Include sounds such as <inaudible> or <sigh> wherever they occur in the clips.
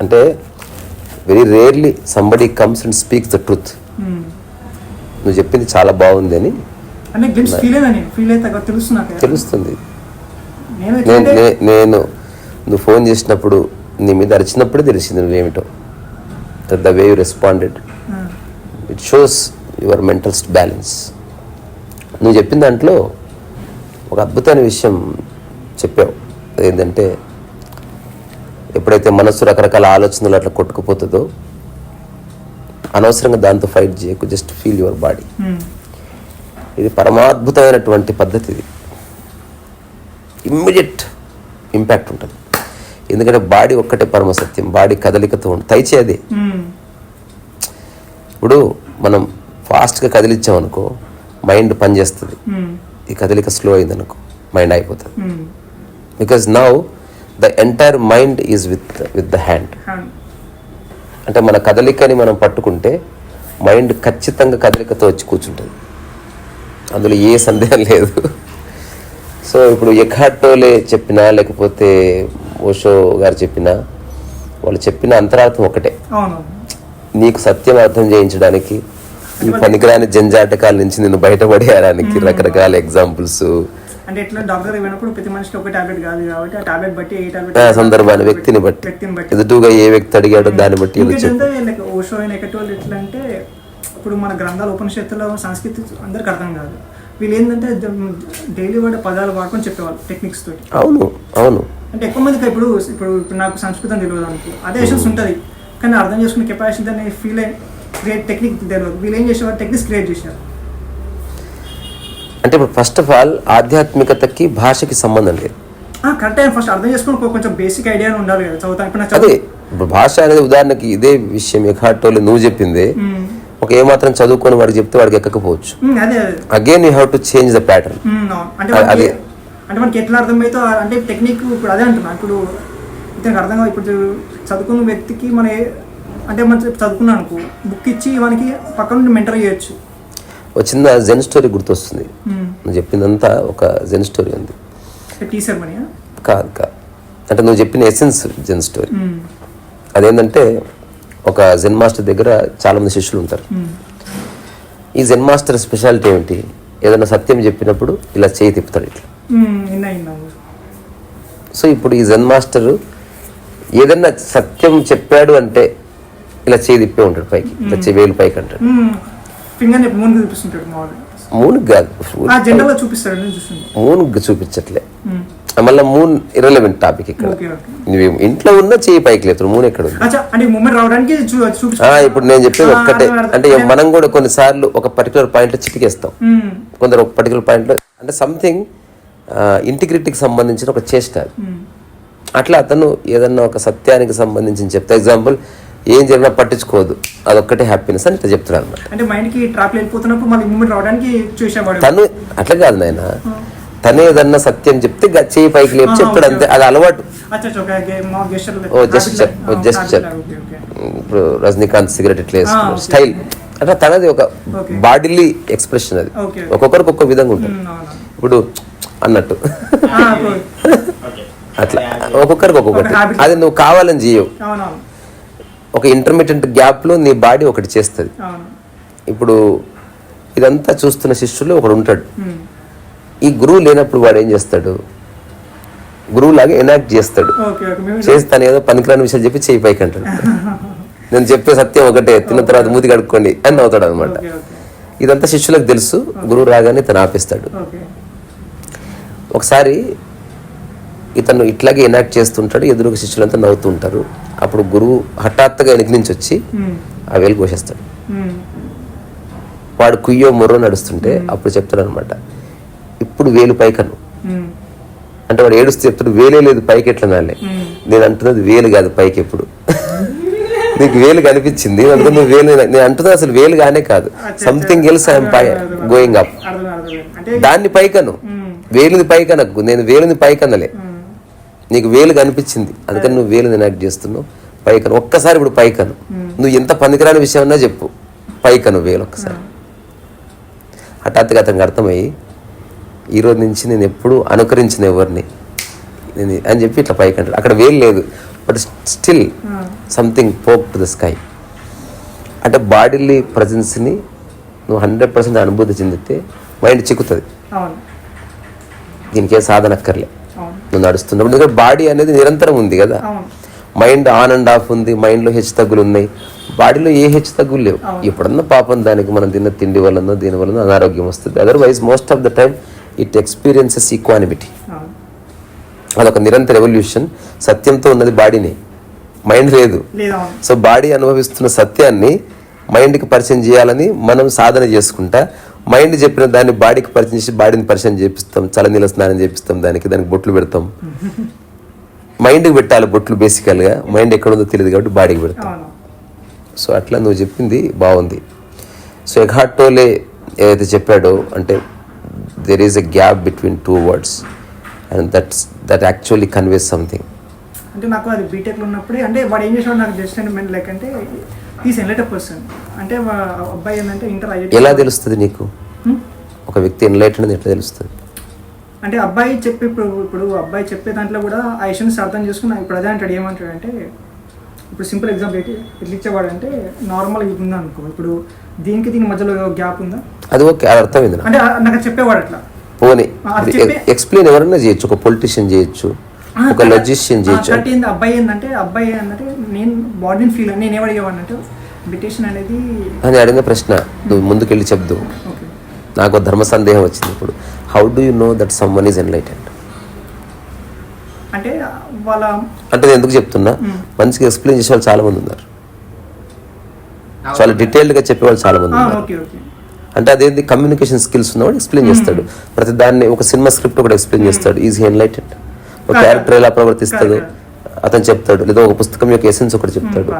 అంటే very rarely somebody comes and speaks the truth నువ్వు చెప్పింది చాలా బాగుంది అని తెలుస్తుంది నేను నువ్వు ఫోన్ చేసినప్పుడు నీ మీద అరిచినప్పుడే తెలిసింది నువ్వేమిటో. The way you responded it shows your mental balance నువ్వు చెప్పిన దాంట్లో ఒక అద్భుతమైన విషయం చెప్పావు. ఏంటంటే ఎప్పుడైతే మనస్సు రకరకాల ఆలోచనలు అట్లా కొట్టుకుపోతుందో అనవసరంగా దాంతో ఫైట్ చేయకు జస్ట్ ఫీల్ యువర్ బాడీ ఇది పరమాద్భుతమైనటువంటి పద్ధతి ఇది. ఇమ్మీడియట్ ఇంపాక్ట్ ఉంటుంది. ఎందుకంటే బాడీ ఒక్కటే పరమ సత్యం బాడీ కదలికతో ఉంటుంది తైచే అదే ఉమ్, ఇప్పుడు మనం ఫాస్ట్గా కదిలించామనుకో మైండ్ పనిచేస్తుంది. ఉమ్, ఈ కదలిక స్లో అయిందనుకో మైండ్ అయిపోతుంది. Because now the entire mind is with with the hand. అంటే మన కదలికని మనం పట్టుకుంటే మైండ్ ఖచ్చితంగా కదలికతో వచ్చి కూర్చుంటుంది. అందులో ఏ సందేహం లేదు. సో ఇప్పుడు ఎఖాటోలే చెప్పినా లేకపోతే ఓషో గారు చెప్పినా వాళ్ళు చెప్పిన అంతరార్థం ఒకటే. నీకు సత్యం అర్థం చేయించడానికి ఈ పనికిరాని జంజాటకాల నుంచి నిన్ను బయటపడేయడానికి రకరకాల ఎగ్జాంపుల్స్ అంటే ఎట్లా డాక్టర్ పోయినప్పుడు ప్రతి మనిషికి ఒక టాబ్లెట్ కాదు కాబట్టి ఆ టాబ్లెట్ బట్టి ఏ టాబ్లెట్ సందర్భాన్ని వ్యక్తిని బట్టి వ్యక్తిని బట్టి. ఎదుటిగా ఏ వ్యక్తి అడిగాడో దాన్ని బట్టి ఓషో అయిన ఎక్కటి ఎట్లా అంటే ఇప్పుడు మన గ్రంథాలు ఉపనిషత్తులో సంస్కృతి అందరికి అర్థం కాదు. వీళ్ళు ఏంటంటే డైలీ వాడే పదాలు వాడుకొని చెప్పేవాళ్ళు టెక్నిక్స్ తోటి. అవును అవును. అంటే ఎక్కువ మందికి ఇప్పుడు ఇప్పుడు నాకు సంస్కృతం తెలియదు అనుకో. అదే ఎషన్స్ ఉంటుంది. కానీ అర్థం చేసుకునే కెపాసిటీ దాన్ని ఫీల్ అయ్యి క్రియేట్ టెక్నిక్ తెలియదు వీళ్ళు ఏం చేసేవారు టెక్నిక్స్ క్రియేట్ చేశారు అంటే ఇప్పుడు ఫస్ట్ ఆఫ్ ఆల్ ఆధ్యాత్మికతకి భాషకి సంబంధం లేదు. కరెక్ట్ ఫస్ట్ అర్థం చేసుకుని కొంచెం బేసిక్ ఐడియా ఉండాలి కదా. చదువుతాను అదే చదువు ఇప్పుడు భాష అనేది ఉదాహరణకి ఇదే విషయం. ఎఖాటోలు నువ్వు చెప్పిందే. ఒక ఏమాత్రం చదువుకొని వాడికి చెప్తే వాడికి ఎక్కకపోవచ్చు. Again you have to change the pattern అదే. అంటే మనకి ఎట్లా అర్థమైతే అంటే టెక్నిక్ ఇప్పుడు అదే అంటున్నా. ఇప్పుడు ఇతనికి అర్థం ఇప్పుడు చదువుకున్న వ్యక్తికి మన అంటే మనం చదువుకున్నాం అనుకో బుక్ ఇచ్చి మనకి పక్క నుండి మెంటర్ చేయొచ్చు. ఒక చిన్న జెన్ స్టోరీ గుర్తొస్తుంది. మ్మ్. నువ్వు చెప్పిందంతా ఒక జెన్ స్టోరీ ఉంది. సెరమనీ కాదు కాదు. అంటే నువ్వు చెప్పిన ఎసెన్స్ జెన్ స్టోరీ అదేంటంటే ఒక జెన్ మాస్టర్ దగ్గర చాలా మంది శిష్యులు ఉంటారు. ఈ జెన్ మాస్టర్ స్పెషాలిటీ ఏమిటి ఏదైనా సత్యం చెప్పినప్పుడు ఇలా చేయి తిప్పుతాడు ఇట్లా. ఇన్నా సో ఇప్పుడు ఈ జెన్ మాస్టర్ ఏదైనా సత్యం చెప్పాడు అంటే ఇలా చేయి తిప్పే ఉంటాడు పైకి. ఇలా చేయి వేలు పైకి అంటాడు. మూన్ కాదు. మూన్ చూపించట్లే. మళ్ళీ మూన్ ఇరలవెంట్ టాపిక్ ఇక్కడ. నువ్వు ఇంట్లో ఉన్న చేయి పైకి లేదు మూన్ ఎక్కడ ఉంది? ఇప్పుడు నేను చెప్పేది ఒక్కటే. అంటే మనం కూడా కొన్నిసార్లు ఒక పర్టికులర్ పాయింట్లో చిటికేస్తాం. కొందరు ఒక పర్టికులర్ పాయింట్లో అంటే సంథింగ్ ఇంటిగ్రిటీకి సంబంధించిన ఒక చేష్ట. అట్లా అతను ఏదన్నా ఒక సత్యానికి సంబంధించిన చెప్తా ఎగ్జాంపుల్ ఏం జరిగినా పట్టించుకోదు అదొక్కటే హ్యాపీనెస్ అని ఇట్లా చెప్తున్నాడు అనమాట అంటే మైండ్కి ట్రాప్ వెళ్ళిపోతున్నప్పుడు మళ్ళీ మూమెంట్ రావడానికి చూసేవాడు తను అట్లా కాదు నాయన. తనే ఏదన్నా సత్యం చెప్తే చేయి పైకి లేపి చెప్తాడు అంతే. అది అలవాటు. ఓ జస్చర్ ఓ జస్చర్. ఇప్పుడు రజనీకాంత్ సిగరెట్ ఇట్లా వేసుకున్నాడు. స్టైల్ అట్లా తనది ఒక. బాడీలీ ఎక్స్ప్రెషన్ అది. ఒక్కొక్కరికి ఒక్కొక్క విధంగా ఉంటుంది. ఇప్పుడు అన్నట్టు. అట్లా. ఒక్కొక్కరికి ఒక్కొక్కటి. అది నువ్వు కావాలని చేయవు. ఒక ఇంటర్మీడియట్ గ్యాప్లో నీ బాడీ ఒకటి చేస్తుంది. ఇప్పుడు ఇదంతా చూస్తున్న శిష్యులు ఒకడు ఉంటాడు. ఈ గురువు లేనప్పుడు వాడు ఏం చేస్తాడు? గురువు లాగా ఎనాక్ట్ చేస్తాడు. చేసి తను ఏదో పనికిరాని విషయాలు చెప్పి చేయి పైకి అంటాడు. <laughs> నేను చెప్పే సత్యం ఒకటే తిన్న తర్వాత మూతి కడుక్కోండి అని అవుతాడు అనమాట. ఇదంతా శిష్యులకు తెలుసు గురువు రాగానే తను ఆపేస్తాడు. ఒకసారి ఇతను ఇట్లాగే ఎనాక్ట్ చేస్తుంటాడు ఎదురుగా శిష్యులంతా నవ్వుతూ ఉంటారు అప్పుడు గురువు హఠాత్తుగా వెనక నుంచి వచ్చి. ఆ వేలు కోసేస్తాడు. వాడు కుయ్యో మొర్రో నడుస్తుంటే అప్పుడు చెప్తాడు అనమాట ఇప్పుడు వేలు పైకను. అంటే వాడు ఏడుస్తూ చెప్తాడు వేలే లేదు పైకి ఎట్లా నాలే. నేను అంటున్నది వేలు కాదు పైకి ఎప్పుడు నీకు వేలు కనిపించింది నేను అనుకున్న వేలు నేను అంటున్నా అసలు వేలు కానే కాదు సంథింగ్ ఎల్స్ ఐఎమ్ పై గోయింగ్ అప్ దాన్ని పైకను. వేలుని పైకనకు నేను వేలుని పైకనలే. నీకు వేలు కనిపించింది. అందుకని నువ్వు వేలుని ఎనాక్ట్ చేస్తున్నావు. పైకను. ఒక్కసారి ఇప్పుడు పైకను. నువ్వు ఎంత పనికిరాని విషయం అన్నా చెప్పు. పైకను వేలు ఒక్కసారి. హఠాత్తుగా అతనికి అర్థమయ్యి ఈ రోజు నుంచి నేను ఎప్పుడు అనుకరించిన ఎవరిని? నేను అని చెప్పి ఇట్లా పైకి అంటాడు. అక్కడ వేలు లేదు. But still something poke to the sky. అంటే బాడీలీ ప్రజెన్స్ని నువ్వు హండ్రెడ్ పర్సెంట్ అనుభూతి చెందితే మైండ్ చిక్కుతుంది. దీనికి ఏ సాధన అక్కర్లే. నడుస్తున్నప్పుడు ఎందుకంటే బాడీ అనేది నిరంతరం ఉంది కదా. మైండ్ ఆన్ అండ్ ఆఫ్ ఉంది మైండ్లో హెచ్చు తగ్గులు ఉన్నాయి. బాడీలో ఏ హెచ్చు తగ్గులు లేవు. ఎప్పుడన్నా పాపం దానికి మనం తిన్న తిండి వలన దీని వలన అనారోగ్యం వస్తుంది. Otherwise most of the time it experiences equanimity అదొక నిరంతర ఎవల్యూషన్ సత్యంతో ఉన్నది బాడీనే. మైండ్ లేదు. సో బాడీ అనుభవిస్తున్న సత్యాన్ని మైండ్కి పరిచయం చేయాలని మనం సాధన చేసుకుంటా. మైండ్ చెప్పిన దాన్ని బాడీకి పరిచయం చేసి బాడీని పరిచయం చేపిస్తాం చలనీల స్నానం చేపిస్తాం దానికి దానికి బొట్లు పెడతాం. మైండ్కి పెట్టాలి బొట్లు బేసికల్గా. మైండ్ ఎక్కడ ఉందో తెలియదు కాబట్టి బాడీకి పెడతాం. సో అట్లా నువ్వు చెప్పింది బాగుంది. సో ఎఘాట్ టోలే ఏదైతే చెప్పాడో అంటే there is a gap between two words and that's that actually conveys something అంటే నాకు అది బీటెక్లో ఉన్నప్పుడే అంటే వాడు ఏం చేసాడు నాకు జస్ట్ అండ్ లైక్ అంటే ఈస్ ఎన్లైట్ పర్సన్ అంటే వా- అబ్బాయి ఏంటంటే ఇంటర్ ఐఐటి ఎలా తెలుస్తుంది నీకు? ఒక వ్యక్తి ఎన్లైటెడ్ ఎట్లా తెలుస్తుంది? అంటే అబ్బాయి చెప్పే ఇప్పుడు ఇప్పుడు అబ్బాయి చెప్పే దాంట్లో కూడా ఆ ఇష్యూస్ అర్థం చేసుకుని ఇప్పుడు అదే అంటాడు ఏమంటాడు అంటే ఇప్పుడు సింపుల్ ఎగ్జాంపుల్ ఏంటి ఎట్లా ఇచ్చేవాడు అంటే నార్మల్ ఉందా అనుకో ఇప్పుడు దీనికి దీని మధ్యలో గ్యాప్ ఉందా? అది ఓకే అది అర్థమైంది అంటే నాకు చెప్పేవాడు అట్లా. పోనీ ఎక్స్ప్లెయిన్ ఎవరైనా చేయొచ్చు ఒక పొలిటీషియన్ చేయొచ్చు ఒక లొజిషియన్ చేయొచ్చు. అబ్బాయి ఏంటంటే అబ్బాయి ఏంటంటే నేను బాడీని ఫీల్ నేను ఏమడిగేవాడిని అంటే మెడిటేషన్ అనేది అని అడిగిన ప్రశ్న. నువ్వు ముందుకెళ్ళి చెప్దు. నాకు ధర్మ సందేహం వచ్చింది ఇప్పుడు. How do you know that someone is enlightened అంటే వాళ్ళ అంటే నేను ఎందుకు చెప్తున్నా? మంచిగా ఎక్స్ప్లెయిన్ చేసే వాళ్ళు చాలా మంది ఉన్నారు చాలా డీటెయిల్డ్గా చెప్పేవాళ్ళు చాలా మంది ఉన్నారు. ఓకే ఓకే అంటే అదేంటి కమ్యూనికేషన్ స్కిల్స్ ఉన్నవాడు ఎక్స్ప్లెయిన్ చేస్తాడు. ప్రతి దాన్ని ఒక సినిమా స్క్రిప్ట్ కూడా ఎక్స్ప్లెయిన్ చేస్తాడు. ఈజీ ఎన్లైటెడ్ ఒక క్యారెక్టర్ ఎలా ప్రవర్తిస్తాడు? అతను చెప్తాడు లేదా ఒక పుస్తకం యొక్క ఎసెన్స్ ఒకటి చెప్తాడు.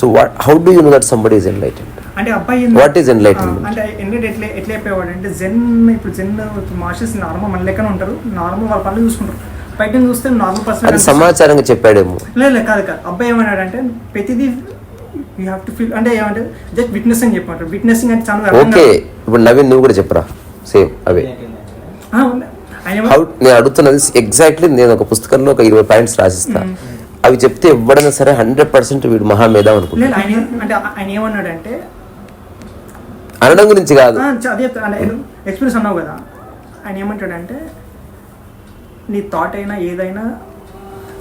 So what how do you know that somebody is enlightened అంటే అబ్బాయి వాట్ ఈజ్ ఎన్లైటెన్మెంట్ అంటే ఎన్లైట్ ఎట్లా ఎట్లా చెప్పేవాడు అంటే జెన్ ఇప్పుడు జెన్ ఇప్పుడు మాస్టర్స్ నార్మల్ మన లెక్కన ఉంటారు. నార్మల్ వాళ్ళ పనులు చూసుకుంటారు. బయట చూస్తే నార్మల్ పర్సన్ సమాచారంగా చెప్పాడేమో. లేదు కాదు కాదు. అబ్బాయి ఏమన్నాడు అంటే ప్రతిదీ యూ హ్యావ్ టు ఫీల్ అంటే ఏమంటే జస్ట్ విట్నెస్ అని చెప్పమంటారు విట్నెసింగ్ అంటే చాలా ఓకే. ఇప్పుడు నవీన్ నువ్వు కూడా చెప్పరా? సేమ్ అవే. నేను అడుగుతున్నది ఎగ్జాక్ట్లీ నేను ఒక పుస్తకంలో ఒక ఇరవై పాయింట్స్ రాసిస్తా. అవి చెప్తే ఎవడైనా సరే హండ్రెడ్ పర్సెంట్ వీడు మహామేధావి అనుకుంటా. లేదు ఆయన ఏం- అంటే ఆయన ఏమన్నాడు అంటే అనడం గురించి కాదు. ఎక్స్పీరియన్స్ అన్నావు కదా. ఆయన ఏమంటాడంటే నీ థాట్ అయినా ఏదైనా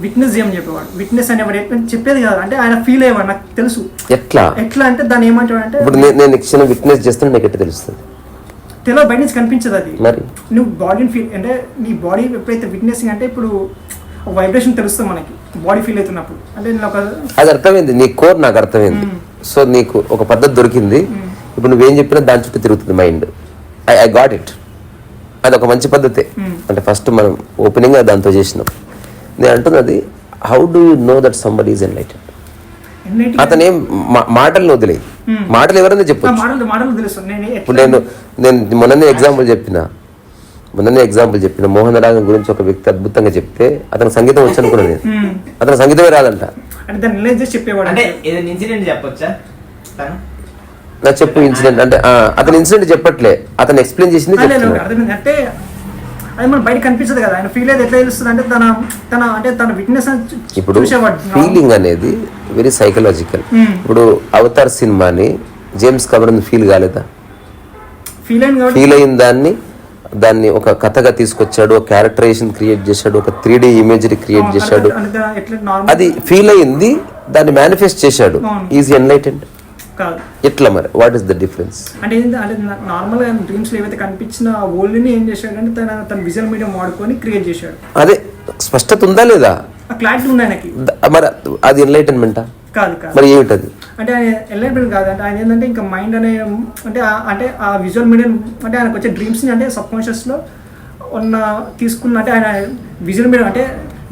విట్నెస్ చేయమని చెప్పేవాడు. విట్నెస్ అనేవాడు ఎట్లా చెప్పేది కాదు. అంటే ఆయన ఫీల్ అయ్యేవాడు నాకు తెలుసు. ఎట్లా? ఎట్లా అంటే దాన్ని ఏమంటాడంటే ఇప్పుడు నేను ఇచ్చిన విట్నెస్ చేస్తున్నా నీకు ఎట్లా తెలుస్తుంది? తెలియదు బయట నుంచి కనిపించదు అది. మరి? నువ్వు బాడీని ఫీల్ అంటే నీ బాడీ ఎప్పుడైతే విట్నెసింగ్ అంటే ఇప్పుడు వైబ్రేషన్ తెలుస్తుంది మనకి. బాడీ ఫీల్ అవుతున్నప్పుడు. అంటే నేను ఒక అది అర్థమైంది. నీ కోర్ నాకు అర్థమైంది. సో నీకు ఒక పద్ధతి దొరికింది. ఇప్పుడు నువ్వేం చెప్పినా దాని చుట్టూ తిరుగుతుంది mind I I got it అది ఒక మంచి పద్ధతే. అంటే ఫస్ట్ మనం ఓపెనింగ్ దాంతో చేసినాం. నేను అంటున్నది how do you know that somebody is enlightened అతను ఏం మాటలను వదిలేదు మాటలు ఎవరైనా నేను ఇప్పుడు నేను నేను మొన్ననే ఎగ్జాంపుల్ చెప్పిన. మొన్ననే ఎగ్జాంపుల్ చెప్పిన మోహన్ రాగం గురించి ఒక వ్యక్తి అద్భుతంగా చెప్తే అతను సంగీతం వచ్చి అనుకున్నాను నేను. <laughs> అతను సంగీతమే రాదంట. అంటే దాన్ని రిలైజ్ చేసి చెప్పేవాడు అంటే ఏదైనా ఇన్సిడెంట్ చెప్పొచ్చా? తను? నా చెప్పు ఇన్సిడెంట్ అంటే ఆ, అతను ఇన్సిడెంట్ చెప్పట్లే. అతను ఎక్స్ప్లెయిన్ చేసింది అంటే అది మన బయట కనిపించదు కదా. ఆయన ఫీల్ అయితే ఎట్లా తెలుస్తుంది? అంటే తన తన అంటే తన విట్నెస్ ఇప్పుడు ఫీలింగ్ అనేది వెరీ సైకలాజికల్. ఇప్పుడు అవతార్ సినిమాని జేమ్స్ కమరన్ ఫీల్ కాలేదా? ఫీల్ అయింది ఫీల్ అయిన దాన్ని దాన్ని ఒక కథగా తీసుకొచ్చాడు ఒక క్యారెక్టరైజేషన్ క్రియేట్ చేశాడు ఒక త్రీ డి ఇమేజరీ క్రియేట్ చేశాడు. నార్మల్ అది ఫీల్ అయింది దాన్ని మేనిఫెస్ట్ చేశాడు. ఈజీ ఎన్లైటెడ్ ఎట్లా మరి? వాట్ ఈస్ ద డిఫరెన్స్ అంటే ఏంటి అంటే నార్మల్గా డ్రీమ్స్లో ఏవైతే కనిపించిన వరల్డ్ని ఏం చేశాడంటే తన తన విజువల్ మీడియం వాడుకొని క్రియేట్ చేశాడు. అదే స్పష్టత ఉందా లేదా? క్లారిటీ ఉంది ఆయనకి? మరి అది ఎన్లైటన్మెంటా కాదు కాదు. మరి ఏమిటది? అంటే ఆయన ఎన్లైట్మెంట్ కాదు అంటే ఆయన ఏంటంటే ఇంకా మైండ్ అనే అంటే అంటే ఆ విజువల్ మీడియం అంటే ఆయనకు వచ్చే డ్రీమ్స్ని అంటే సబ్ కాన్షియస్లో ఉన్న తీసుకున్న అంటే ఆయన విజువల్ మీడియం అంటే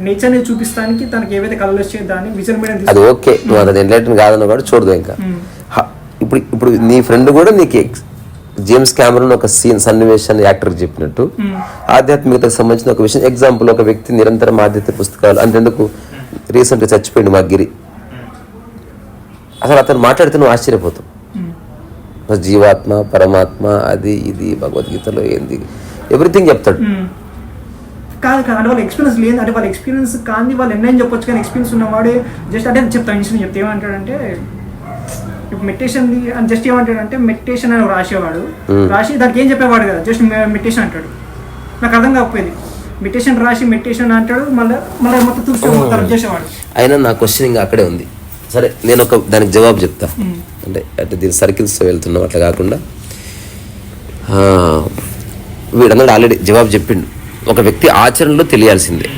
నేచర్ని చూపిస్తానికి తనకి ఏవైతే కలర్ వచ్చే దాన్ని విజువల్ మీడియం అది ఓకే నువ్వు అది ఎన్లైటన్ కాదన్న కూడా చూడదు ఇంకా. ఇప్పుడు ఇప్పుడు నీ ఫ్రెండ్ కూడా నీకు జేమ్స్ కెమెరన్ ఒక సీన్ సన్నివేశాన్ని యాక్టర్కి చెప్పినట్టు. ఆధ్యాత్మికతకు సంబంధించిన ఒక విషయం. ఎగ్జాంపుల్ ఒక వ్యక్తి నిరంతరం ఆధ్యాత్మిక పుస్తకాలు అంతెందుకు? రీసెంట్గా చచ్చిపోయింది మా గిరి అసలు అతను మాట్లాడితే నువ్వు ఆశ్చర్యపోతావు. జీవాత్మ పరమాత్మ అది ఇది భగవద్గీతలో ఏంది? ఎవ్రీథింగ్ చెప్తాడు. కాదు కాదు అంటే వాళ్ళ ఎక్స్పీరియన్స్ లేదు. అంటే వాళ్ళ ఎక్స్పీరియన్స్ కానీ వాళ్ళు ఎన్నైనా చెప్పొచ్చు కానీ ఎక్స్పీరియన్స్ ఉన్నవాడే జస్ట్ అంటే చెప్తాను ఇన్సిడెంట్ చెప్తే. ఏమంటాడంటే ఇప్పుడు మెడిటేషన్ అని జస్ట్ ఏమంటాడంటే మెడిటేషన్ అని రాసేవాడు. రాసి దానికి ఏం చెప్పేవాడు కదా? జస్ట్ మెడిటేషన్ అంటాడు. నాకు అర్థం కాకపోయేది. మెడిటేషన్ రాసి మెడిటేషన్ అంటాడు మళ్ళీ మళ్ళీ మొత్తం చూసి మొత్తం చేసేవాడు అయినా నా క్వశ్చన్ ఇంకా అక్కడే ఉంది. సరే నేను ఒక దానికి జవాబు చెప్తా. అంటే అంటే దీని సర్కిల్స్ వెళ్తున్నాం అట్లా కాకుండా. వీడన్నాడు ఆల్రెడీ జవాబు చెప్పిండు. ఒక వ్యక్తి ఆచరణలో తెలియాల్సిందే.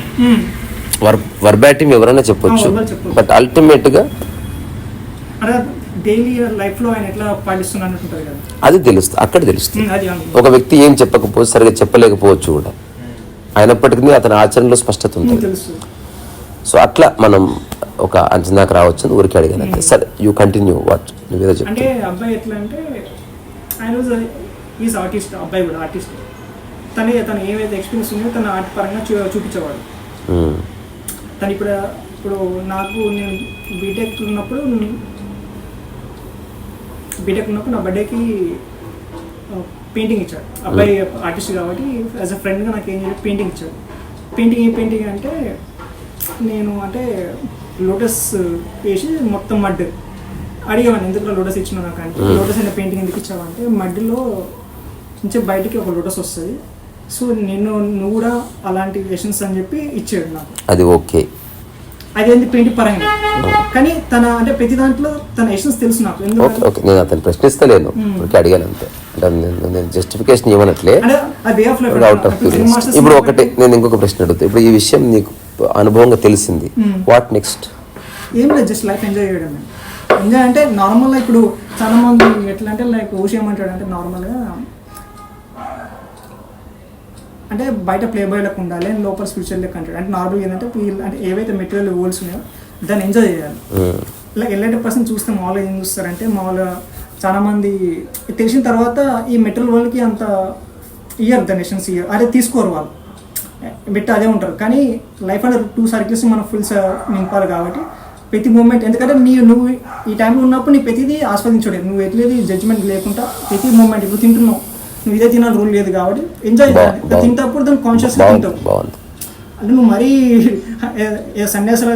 వర్ వర్బాటిం ఎవరైనా చెప్పొచ్చు. బట్ అల్టిమేట్గా అది తెలుస్తుంది అక్కడ తెలుస్తుంది. ఒక వ్యక్తి ఏం చెప్పకపోవచ్చు సరిగా చెప్పలేకపోవచ్చు కూడా. అయినప్పటికీ అతని ఆచరణలో స్పష్టత ఉంటుంది. సో అట్లా మనం ఒక అంచనాకు రావచ్చు అని ఊరికి అడిగాను అంతే. సరే యూ కంటిన్యూ వాట్ నువ్వేదో అంటే చెప్తా అబ్బాయి ఎట్లా అంటే ఆయన ఈజ్ ఆర్టిస్ట్ అబ్బాయి కూడా ఆర్టిస్ట్ తనే తను ఏవైతే ఎక్స్పీరియన్స్ ఉందో తన ఆర్ట్ పరంగా చూ చూపించేవాడు. తను ఇప్పుడు ఇప్పుడు నాకు నేను బీటెక్ ఉన్నప్పుడు బీటెక్ ఉన్నప్పుడు నా బర్త్డేకి పెయింటింగ్ ఇచ్చాడు. అబ్బాయి ఆర్టిస్ట్ కాబట్టి యాజ్ అ ఫ్రెండ్గా నాకు ఏం చేయాలి పెయింటింగ్ ఇచ్చాడు. పెయింటింగ్ ఏ పెయింటింగ్ అంటే నేను అంటే లోటస్ వేసి మొత్తం మడ్ అడిగేవాడిని. ఎందుకు లోటస్ ఇచ్చిన నాకు అంటే Hmm. లోటస్ అనే పెయింటింగ్ ఎందుకు ఇచ్చావు అంటే మడ్డిలో నుంచి బయటికి ఒక లోటస్ వస్తుంది. సో నేను నువ్వు కూడా అలాంటి లెసన్స్ అని చెప్పి ఇచ్చాడు నాకు. అది ఓకే. అదేంటి పెయింటింగ్ పరంగా. కానీ తన అంటే ప్రతి దాంట్లో తన ఎసెన్స్ తెలుసు నాకు. ఎందుకంటే ఓకే నేను అతను ప్రశ్నిస్తలేను. Hmm. అడిగాను అంతే. అంటే జస్టిఫికేషన్ ఇవ్వనట్లే. అవుట్ ఆఫ్ ఇప్పుడు ఒకటి నేను ఇంకొక ప్రశ్న అడుగుతా. ఇప్పుడు ఈ విషయం నీకు అనుభవంగా తెలిసింది. Hmm. వాట్ నెక్స్ట్ ఏం లేదు జస్ట్ లైఫ్ ఎంజాయ్ చేయడమే. ఎంజాయ్ అంటే నార్మల్గా ఇప్పుడు చాలా మంది ఎట్లా అంటే లైక్ ఊసి ఏమంటాడు అంటే నార్మల్గా అంటే బయట ప్లే బాయ్లకు ఉండాలి లోపల స్పిరిచువల్ లెక్క అంటాడు. అంటే నార్మల్గా ఏంటంటే అంటే ఏవైతే మెటీరియల్ గోల్స్ ఉన్నాయో దాన్ని ఎంజాయ్ చేయాలి. ఇలా ఎలాంటి పర్సన్ చూస్తే మామూలుగా ఏం చూస్తారంటే మామూలుగా చాలా మంది తెలిసిన తర్వాత ఈ మెటీరియల్ వాళ్ళకి అంత ఇయర్ డొనేషన్స్ ఇయర్ అదే తీసుకోరు వాళ్ళు. బిట్ అదే ఉంటారు కానీ లైఫ్ అంటే టూ సర్కిల్స్ మనం ఫుల్ నింపాలి కాబట్టి ప్రతి మూమెంట్ ఎందుకంటే నీ నువ్వు ఈ టైంలో ఉన్నప్పుడు నీ ప్రతిదీ ఆస్వాదించడం. నువ్వు ఎట్లేదు జడ్జిమెంట్ లేకుండా ప్రతి మూమెంట్ ఇప్పుడు తింటున్నావు. నువ్వు ఇదే తినాలి రూల్ లేదు కాబట్టి ఎంజాయ్ చేయాలి. తింటప్పుడు దాన్ని కాన్షియస్గా తింటావు. అంటే నువ్వు మరీ సన్యాసాలు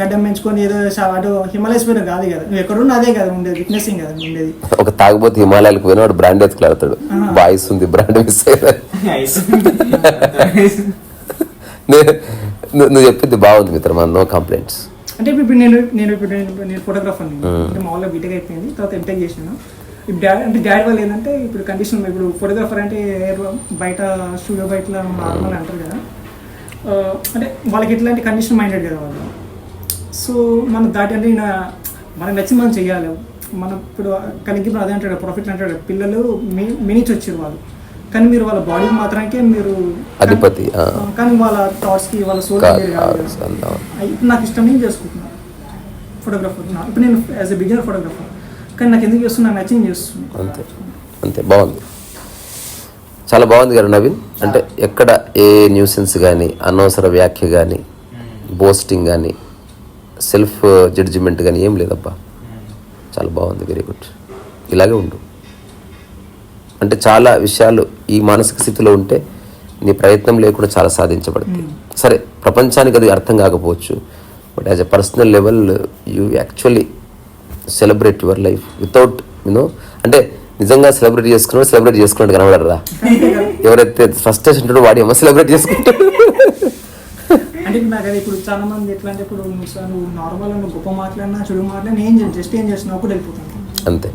గడ్డం పెంచుకొని ఏదో అటు హిమాలయస్ పోయిన కాదు కదా. నువ్వు ఎక్కడున్నా అదే కదా ఉండేది విట్నెసింగ్ కదా ఉండేది. ఒక తాగుబోతు హిమాలయాలకు పోయిన వాడు బ్రాండ్ ఎత్తుకులాడతాడు. బాయ్స్ ఉంది బ్రాండ్ మిస్ నువ్వు చెప్పింది బాగుంది మిత్రమా నో కంప్లైంట్స్ అంటే ఇప్పుడు నేను నేను ఇప్పుడు నేను ఫోటోగ్రాఫర్. అంటే మామూలుగా బీటెక్ అయిపోయింది తర్వాత ఎంటెక్ చేసినాను ఇప్పుడు డాడీ అంటే డాడీ వాళ్ళు ఏంటంటే ఇప్పుడు కండిషన్ ఇప్పుడు ఫోటోగ్రాఫర్ అంటే ఏ- బయట స్టూడియో బయట నార్మల్ అంటారు కదా. అంటే వాళ్ళకి ఎట్లాంటి కండిషన్ మైండెడ్ కదా వాళ్ళు. సో మనం దాటి అంటే మనకు నచ్చింది మనం చెయ్యాలి. మనం ఇప్పుడు కలిగి అదే అంటాడు ప్రాఫిట్ అంటాడు. పిల్లలు మినిచి వచ్చారు వాళ్ళు. కానీ మీరు వాళ్ళ బాడీకి మాత్రానికే మీరు అధిపతి. కానీ వాళ్ళ థాట్స్కి వాళ్ళ సోల్. ఇప్పుడు నాకు ఇష్టం నేను చేసుకుంటున్నాను ఫోటోగ్రాఫర్ ఇప్పుడు నేను యాజ్ ఎ బిగినర్ ఫోటోగ్రాఫర్ కానీ నాకు ఎందుకు చేస్తున్నా? నచ్చింది చేస్తున్నాను అంతే అంతే బాగుంది. చాలా బాగుంది గారు నవీన్? అంటే ఎక్కడ ఏ న్యూసెన్స్ కానీ అనవసర వ్యాఖ్య కానీ బోస్టింగ్ కానీ సెల్ఫ్ జడ్జిమెంట్ కానీ ఏం లేదబ్బా. చాలా బాగుంది వెరీ గుడ్ ఇలాగే ఉండు. అంటే చాలా విషయాలు ఈ మానసిక స్థితిలో ఉంటే నీ ప్రయత్నం లేకుండా చాలా సాధించబడుతుంది సరే ప్రపంచానికి అది అర్థం కాకపోవచ్చు but as a personal level you actually celebrate your life without you know అంటే నిజంగా సెలబ్రేట్ చేసుకున్నాడు సెలబ్రేట్ చేసుకున్నాడు కనబడరా? ఎవరైతే ఫస్ట్ ఉంటాడో వాడు ఏమో సెలబ్రేట్ చేసుకుంటాడు? అంటే ఇప్పుడు నాకు అది ఇప్పుడు చాలా మంది ఎట్లా అంటే ఇప్పుడు నువ్వు నార్మల్ నువ్వు గొప్ప మాట్లాడినా చెడు మాట్లాడినా ఏం చేయను జస్ట్ ఏం చేస్తున్నావు కూడా వెళ్ళిపోతాను. అంతే.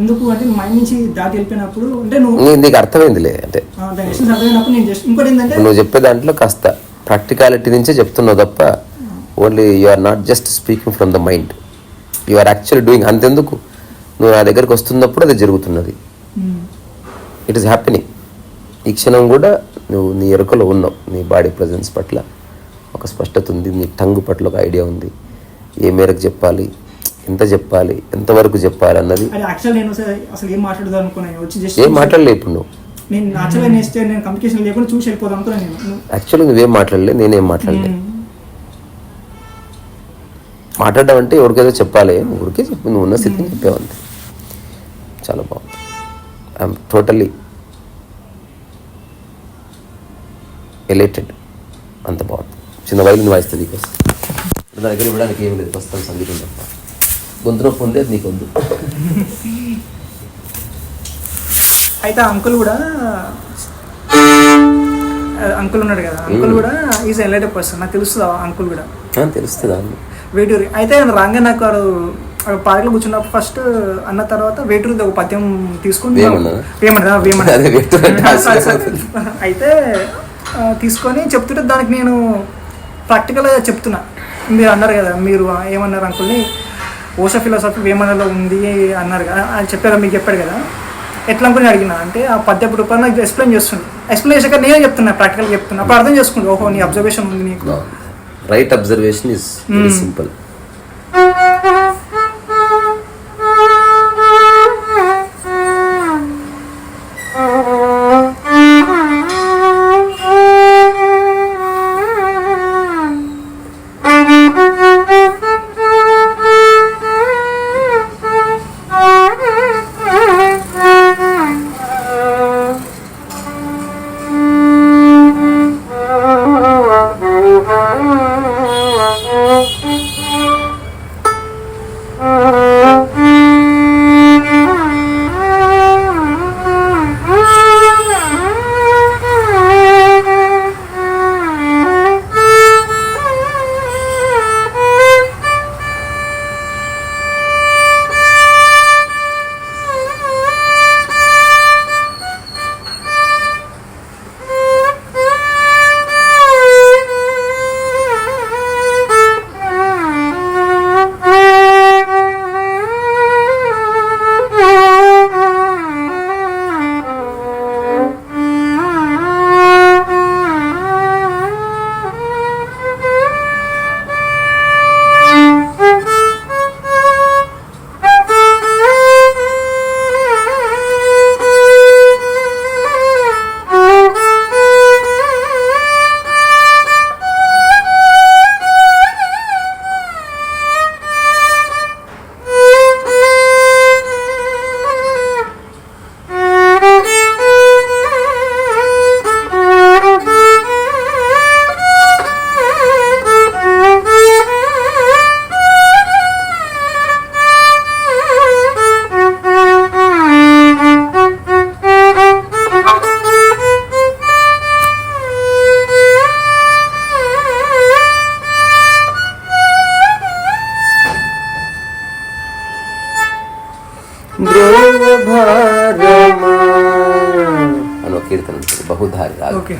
ఎందుకు అంటే మైండ్ నుంచి దాటి వెళ్ళిపోయినప్పుడు అంటే నువ్వు నీకు అర్థమైందిలే అంటే అర్థమైనప్పుడు నేను జస్ట్ ఇంకోటి ఏంటంటే నువ్వు చెప్పే దాంట్లో కాస్త ప్రాక్టికాలిటీ నుంచే చెప్తున్నావు తప్ప only you are not just speaking from the mind you are actually doing అంతెందుకు? నువ్వు నా దగ్గరికి వస్తున్నప్పుడు అది జరుగుతున్నది. ఇట్ ఈస్ హ్యాపెనింగ్ ఈ క్షణం కూడా నువ్వు నీ ఎరుకలో ఉన్నావు. నీ బాడీ ప్రజెన్స్ పట్ల ఒక స్పష్టత ఉంది. నీ టంగు పట్ల ఒక ఐడియా ఉంది. ఏ మేరకు చెప్పాలి? ఎంత చెప్పాలి? ఎంతవరకు చెప్పాలి అన్నది ఏం మాట్లాడదు అనుకున్నాను. వచ్చి జస్ట్ ఏం మాట్లాడలే ఇప్పుడు నువ్వు. అనుకున్నాను నేను. నువ్వు- యాక్చువల్లీ నువ్వేం మాట్లాడలే నేనేం మాట్లాడలే. ఉమ్, మాట్లాడడం అంటే ఎవరికైతే చెప్పాలి. ఊరికే చెప్పు నువ్వు ఉన్న స్థితిని చెప్పేవంతే. చాలా బాగుంది. ఐఎమ్ టోటలీ ఎలేటెడ్ అంత బాగుంది చిన్న వైలిన్ వాయిస్తుంది నీకోసం నా దగ్గర ఇవ్వడానికి ఏం లేదు. ప్రస్తుతం సంగీతం తప్ప. గొంతు నొప్పి ఉంది అది నీకు వద్దు. అయితే అంకుల్ కూడా అంకుల్ ఉన్నాడు కదా. అంకుల్ కూడా ఈజ్ ఎలైటెడ్ పర్సన్ నాకు తెలుస్తుంది అంకుల్ కూడా? తెలుస్తుందా? వేటూరి అయితే ఆయన రాగా నాకు పార్కులో కూర్చున్నప్పుడు ఫస్ట్ అన్న తర్వాత వేటూరి ఒక పద్యం తీసుకుని సారీ. అయితే తీసుకొని చెప్తుంటే దానికి నేను ప్రాక్టికల్గా చెప్తున్నా. మీరు అన్నారు కదా మీరు ఏమన్నారు అంకుల్ని? ఓషా ఫిలాసఫీ వేమన్నలో ఉంది అన్నారు కదా అని చెప్పారు మీకు చెప్పాడు కదా. ఎట్లా అనుకుని అడిగిన అంటే ఆ పద్యపు రూపాయలు నాకు ఎక్స్ప్లెయిన్ చేస్తుండే. ఎక్స్ప్లెయిన్ చేసాక నేనే చెప్తున్నా ప్రాక్టికల్గా చెప్తున్నా. అప్పుడు అర్థం చేసుకుంటా ఓహో నీ అబ్జర్వేషన్ ఉంది నీకు. రైట్ అబ్జర్వేషన్ ఇస్ సింపుల్ అని